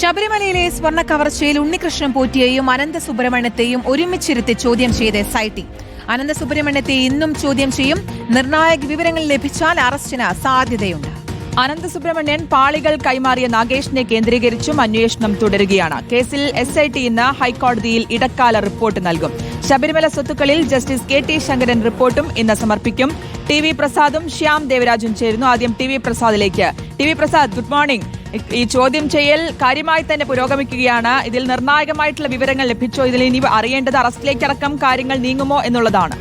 ശബരിമലയിലെ സ്വർണ കവർച്ചയിൽ ഉണ്ണികൃഷ്ണൻ പോറ്റിയെയും അനന്ത സുബ്രഹ്മണ്യത്തെയും ഒരുമിച്ചിരുത്തി ചോദ്യം ചെയ്ത് ടി അനന്ത സുബ്രഹ്മണ്യത്തെ ഇന്നും ചോദ്യം ചെയ്യും. നിർണായക വിവരങ്ങൾ ലഭിച്ചാൽ അറസ്റ്റിന് സാധ്യതയുണ്ട്. അനന്ത സുബ്രഹ്മണ്യൻ പാളികൾ കൈമാറിയ നാഗേഷിനെ കേന്ദ്രീകരിച്ചും അന്വേഷണം തുടരുകയാണ്. കേസിൽ എസ് ഐ ടി ഇന്ന് ഹൈക്കോടതിയിൽ ഇടക്കാല റിപ്പോർട്ട് നൽകും. ശബരിമല സ്വത്തുക്കളിൽ ജസ്റ്റിസ് കെ ടി ശങ്കരൻ റിപ്പോർട്ടും ഇന്ന് സമർപ്പിക്കും. ടി വി പ്രസാദും ശ്യാം ദേവരാജും ചേരുന്നു. ആദ്യം T V പ്രസാദിലേക്ക്. T V Prasad good morning. ഈ ചോദ്യം ചെയ്യൽ കാര്യമായി തന്നെ പുരോഗമിക്കുകയാണ്. ഇതിൽ നിർണായകമായിട്ടുള്ള വിവരങ്ങൾ ലഭിച്ചോ? ഇതിൽ ഇനി അറിയേണ്ടത് അറസ്റ്റിലേക്കടക്കം കാര്യങ്ങൾ നീങ്ങുമോ എന്നുള്ളതാണ്.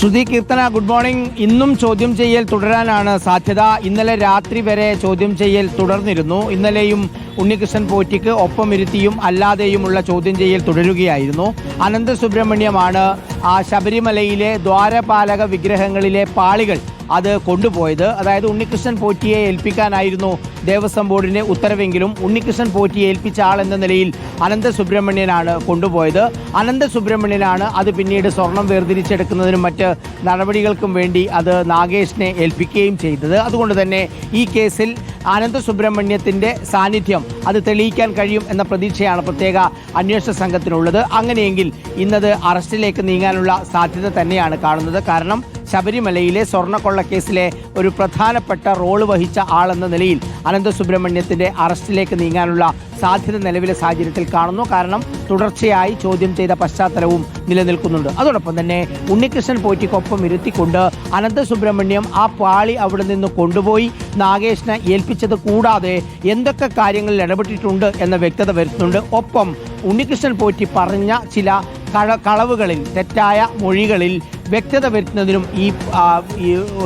Shruthi Keerthana good morning. ഇന്നും ചോദ്യം ചെയ്യൽ തുടരാനാണ് സാധ്യത. ഇന്നലെ രാത്രി വരെ ചോദ്യം ചെയ്യൽ തുടർന്നിരുന്നു. ഇന്നലെയും ഉണ്ണികൃഷ്ണൻ പോറ്റിക്ക് ഒപ്പം ഇരുത്തിയും അല്ലാതെയുമുള്ള ചോദ്യം ചെയ്യൽ തുടരുകയായിരുന്നു. അനന്ത സുബ്രഹ്മണ്യമാണ് ആ ശബരിമലയിലെ ദ്വാരപാലക വിഗ്രഹങ്ങളിലെ പാളികൾ അത് കൊണ്ടുപോയത്. അതായത് ഉണ്ണികൃഷ്ണൻ പോറ്റിയെ ഏൽപ്പിക്കാനായിരുന്നു ദേവസ്വം ബോർഡിന്റെ ഉത്തരവെങ്കിലും ഉണ്ണികൃഷ്ണൻ പോറ്റിയെ ഏൽപ്പിച്ച ആൾ എന്ന നിലയിൽ അനന്ത സുബ്രഹ്മണ്യനാണ് കൊണ്ടുപോയത്. അനന്ത സുബ്രഹ്മണ്യനാണ് അത് പിന്നീട് സ്വർണം വേർതിരിച്ചെടുക്കുന്നതിനും മറ്റ് നടപടികൾക്കും വേണ്ടി അത് നാഗേഷിനെ ഏൽപ്പിക്കുകയും ചെയ്തത്. അതുകൊണ്ട് തന്നെ ഈ കേസിൽ അനന്ത സുബ്രഹ്മണ്യത്തിന്റെ സാന്നിധ്യം അത് തെളിയിക്കാൻ കഴിയും എന്ന പ്രതീക്ഷയാണ് പ്രത്യേക അന്വേഷണ സംഘത്തിനുള്ളത്. അങ്ങനെയെങ്കിൽ ഇന്നത് അറസ്റ്റിലേക്ക് നീങ്ങാനുള്ള സാധ്യത തന്നെയാണ് കാണുന്നത്. കാരണം ശബരിമലയിലെ സ്വർണക്കൊള്ളക്കേസിലെ ഒരു പ്രധാനപ്പെട്ട റോൾ വഹിച്ച ആളെന്ന നിലയിൽ അനന്തസുബ്രഹ്മണ്യത്തിന്റെ അറസ്റ്റിലേക്ക് നീങ്ങാനുള്ള സാധ്യത നിലവിലെ സാഹചര്യത്തിൽ കാണുന്നു. കാരണം തുടർച്ചയായി ചോദ്യം ചെയ്ത പശ്ചാത്തലവും നിലനിൽക്കുന്നുണ്ട്. അതോടൊപ്പം തന്നെ ഉണ്ണികൃഷ്ണൻ പോറ്റിക്കൊപ്പം ഇരുത്തിക്കൊണ്ട് അനന്തസുബ്രഹ്മണ്യം ആ പാളി അവിടെ നിന്ന് കൊണ്ടുപോയി നാഗേഷിനെ ഏൽപ്പിച്ചത് കൂടാതെ എന്തൊക്കെ കാര്യങ്ങളിൽ ഇടപെട്ടിട്ടുണ്ട് എന്ന വ്യക്തത വരുത്തുന്നുണ്ട്. ഒപ്പം ഉണ്ണികൃഷ്ണൻ പോറ്റി പറഞ്ഞ ചില കള കളവുകളിൽ തെറ്റായ മൊഴികളിൽ വ്യക്തത വരുത്തുന്നതിനും ഈ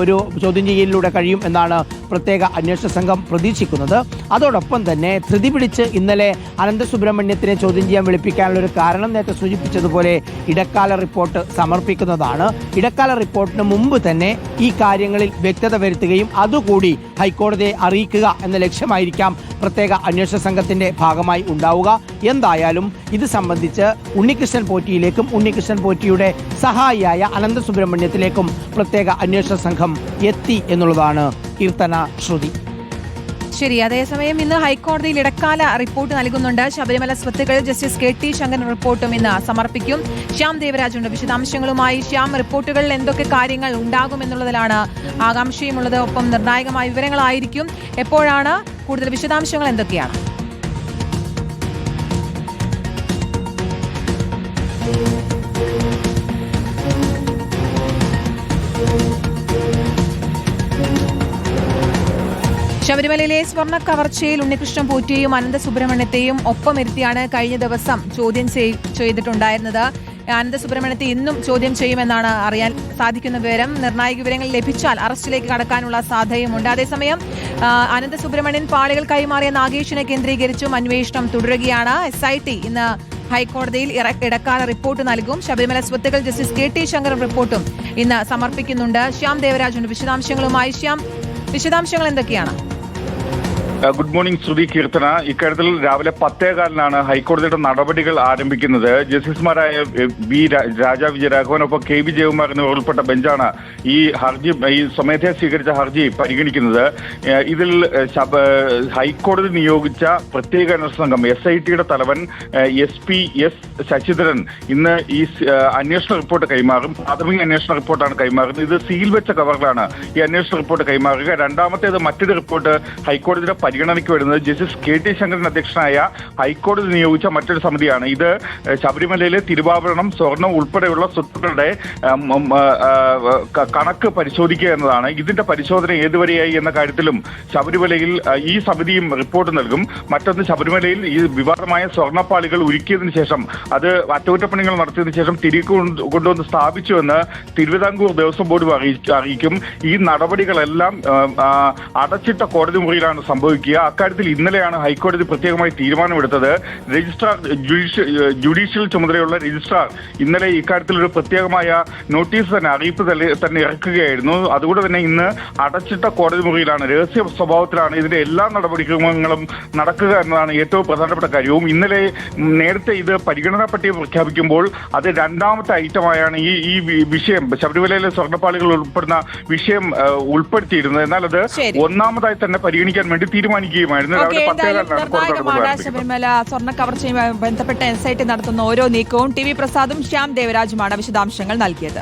ഒരു ചോദ്യം ചെയ്യലിലൂടെ കഴിയും എന്നാണ് പ്രത്യേക അന്വേഷണ സംഘം പ്രതീക്ഷിക്കുന്നത്. അതോടൊപ്പം തന്നെ ധൃതി പിടിച്ച് ഇന്നലെ അനന്തസുബ്രഹ്മണ്യത്തിനെ ചോദ്യം ചെയ്യാൻ വിളിപ്പിക്കാനുള്ള ഒരു കാരണം നേരത്തെ സൂചിപ്പിച്ചതുപോലെ ഇടക്കാല റിപ്പോർട്ട് സമർപ്പിക്കുന്നതാണ്. ഇടക്കാല റിപ്പോർട്ടിന് മുമ്പ് തന്നെ ഈ കാര്യങ്ങളിൽ വ്യക്തത വരുത്തുകയും അതുകൂടി ഹൈക്കോടതിയെ അറിയിക്കുക എന്ന ലക്ഷ്യമായിരിക്കാം പ്രത്യേക അന്വേഷണ സംഘത്തിന്റെ ഭാഗമായി ഉണ്ടാവുക. എന്തായാലും ഇത് സംബന്ധിച്ച് ഉണ്ണികൃഷ്ണൻ പോറ്റിയിലേക്കും ഉണ്ണികൃഷ്ണൻ പോറ്റിയുടെ സഹായിയായ അനന്ത സുബ്രഹ്മണ്യത്തിലേക്കും പ്രത്യേക അന്വേഷണ സംഘം എത്തി എന്നുള്ളതാണ് കീർത്തന ശ്രുതി. ശരി അതേസമയം ഇന്ന് ഹൈക്കോടതിയിൽ ഇടക്കാല റിപ്പോർട്ട് നൽകുന്നുണ്ട്. ശബരിമല സ്വത്തുക്കൾ ജസ്റ്റിസ് കെ ടി ശങ്കരൻ റിപ്പോർട്ടും ഇന്ന് സമർപ്പിക്കും. ശ്യാം ദേവരാജുണ്ട്. വിശദാംശങ്ങളുമായി ശ്യാം റിപ്പോർട്ടുകളിൽ എന്തൊക്കെ കാര്യങ്ങൾ ഉണ്ടാകുമെന്നുള്ളതിലാണ് ആകാംക്ഷയുമുള്ളത്. ഒപ്പം നിർണായകമായ വിവരങ്ങളായിരിക്കും. എപ്പോഴാണ് കൂടുതൽ വിശദാംശങ്ങൾ എന്തൊക്കെയാണ്? ശബരിമലയിലെ സ്വർണ കവർച്ചയിൽ ഉണ്ണികൃഷ്ണൻ പോറ്റിയെയും അനന്ത സുബ്രഹ്മണ്യത്തെയും ഒപ്പം ഇരുത്തിയാണ് കഴിഞ്ഞ ദിവസം ചോദ്യം ചെയ്- ചെയ്തിട്ടുണ്ടായിരുന്നത്. അനന്ത സുബ്രഹ്മണ്യത്തെ ഇന്നും ചോദ്യം ചെയ്യുമെന്നാണ് അറിയാൻ സാധിക്കുന്ന വിവരം. നിർണായക വിവരങ്ങൾ ലഭിച്ചാൽ അറസ്റ്റിലേക്ക് കടക്കാനുള്ള സാധ്യതയുമുണ്ട്. അതേസമയം അനന്തസുബ്രഹ്മണ്യൻ അനന്ത സുബ്രഹ്മണ്യൻ പാളികൾ കൈമാറിയ നാഗേഷിനെ കേന്ദ്രീകരിച്ചും അന്വേഷണം തുടരുകയാണ്. എസ് ഐ ടി ഇന്ന് ഹൈക്കോടതിയിൽ ഇടക്കാല റിപ്പോർട്ട് നൽകും. ശബരിമല സ്വത്തുകൾ ജസ്റ്റിസ് കെ ടി ശങ്കർ റിപ്പോർട്ടും ഇന്ന് സമർപ്പിക്കുന്നുണ്ട്. ശ്യാം ദേവരാജുണ്ട്. വിശദാംശങ്ങളുമായി ശ്യാം. വിശദാംശങ്ങൾ എന്തൊക്കെയാണ്? Good morning Shruthi Keerthana. ഇക്കാര്യത്തിൽ രാവിലെ പത്തേകാലിനാണ് ഹൈക്കോടതിയുടെ നടപടികൾ ആരംഭിക്കുന്നത്. ജസ്റ്റിസുമാരായ വി രാജാ വിജയരാഘവൻ ഒപ്പം കെ വി ജയകുമാർ എന്നിവർ ഉൾപ്പെട്ട ബെഞ്ചാണ് ഈ ഹർജി ഈ സ്വമേധയാ സ്വീകരിച്ച ഹർജി പരിഗണിക്കുന്നത്. ഇതിൽ ഹൈക്കോടതി നിയോഗിച്ച പ്രത്യേക അന്വേഷണ സംഘം എസ് ഐ ടിയുടെ തലവൻ എസ് പി എസ് ശശിധരൻ ഇന്ന് ഈ അന്വേഷണ റിപ്പോർട്ട് കൈമാറും. പ്രാഥമിക അന്വേഷണ റിപ്പോർട്ടാണ് കൈമാറുന്നത്. ഇത് സീൽ വെച്ച കവറിലാണ് ഈ അന്വേഷണ റിപ്പോർട്ട് കൈമാറുക. രണ്ടാമത്തേത് മറ്റൊരു റിപ്പോർട്ട് ഹൈക്കോടതിയുടെ പരിഗണനയ്ക്ക് വരുന്നത് ജസ്റ്റിസ് കെ ടി ശങ്കരൻ അധ്യക്ഷനായ ഹൈക്കോടതി നിയോഗിച്ച മറ്റൊരു സമിതിയാണ്. ഇത് ശബരിമലയിലെ തിരുവാഭരണം സ്വർണം ഉൾപ്പെടെയുള്ള സ്വത്തുക്കളുടെ കണക്ക് പരിശോധിക്കുക എന്നതാണ്. ഇതിന്റെ പരിശോധന ഏതുവരെയായി എന്ന കാര്യത്തിലും ശബരിമലയിൽ ഈ സമിതിയും റിപ്പോർട്ട് നൽകും. മറ്റൊന്ന് ശബരിമലയിൽ ഈ വിവാദമായ സ്വർണപ്പാളികൾ ഒരുക്കിയതിന് ശേഷം അത് അറ്റകുറ്റപ്പണികൾ നടത്തിയതിനു ശേഷം തിരികെ കൊണ്ടുവന്ന് സ്ഥാപിച്ചുവെന്ന് തിരുവിതാംകൂർ ദേവസ്വം ബോർഡ് അറിയി- അറിയിക്കും. ഈ നടപടികളെല്ലാം അടച്ചിട്ട കോടതി മുറിയിലാണ് സംഭവിക്കുന്നത്. തീരുമാനിക്കുക അക്കാര്യത്തിൽ ഇന്നലെയാണ് ഹൈക്കോടതി പ്രത്യേകമായി തീരുമാനമെടുത്തത്. രജിസ്ട്രാർ ജുഡീഷ്യൽ ജുഡീഷ്യൽ ചുമതലയുള്ള രജിസ്ട്രാർ ഇന്നലെ ഇക്കാര്യത്തിൽ ഒരു പ്രത്യേകമായ നോട്ടീസ് തന്നെ അറിയിപ്പ് തന്നെ- ഇറക്കുകയായിരുന്നു. അതുകൊണ്ട് തന്നെ ഇന്ന് അടച്ചിട്ട കോടതി മുറിയിലാണ് രഹസ്യ സ്വഭാവത്തിലാണ് ഇതിന്റെ എല്ലാ നടപടിക്രമങ്ങളും നടക്കുക എന്നതാണ് ഏറ്റവും പ്രധാനപ്പെട്ട കാര്യവും. ഇന്നലെ നേരത്തെ ഇത് പരിഗണനാ പട്ടിക പ്രഖ്യാപിക്കുമ്പോൾ അത് രണ്ടാമത്തെ ഐറ്റമായാണ് ഈ ഈ വിഷയം. ശബരിമലയിലെ സ്വർണപ്പാളികൾ ഉൾപ്പെടുന്ന വിഷയം ഉൾപ്പെടുത്തിയിരുന്നത്. എന്നാൽ അത് ഒന്നാമതായി തന്നെ പരിഗണിക്കാൻ വേണ്ടി തീരുമാനിക്കുകയുമായിരുന്നു രാവിലെ പത്തേകാലിനാണ്. ശബരിമല സ്വർണ കവർച്ചയുമായി ബന്ധപ്പെട്ട എൻസൈറ്റി നടത്തുന്ന ഓരോ നീക്കവും ടി വി പ്രസാദും ശ്യാം ദേവരാജുമാണ് വിശദാംശങ്ങൾ നൽകിയത്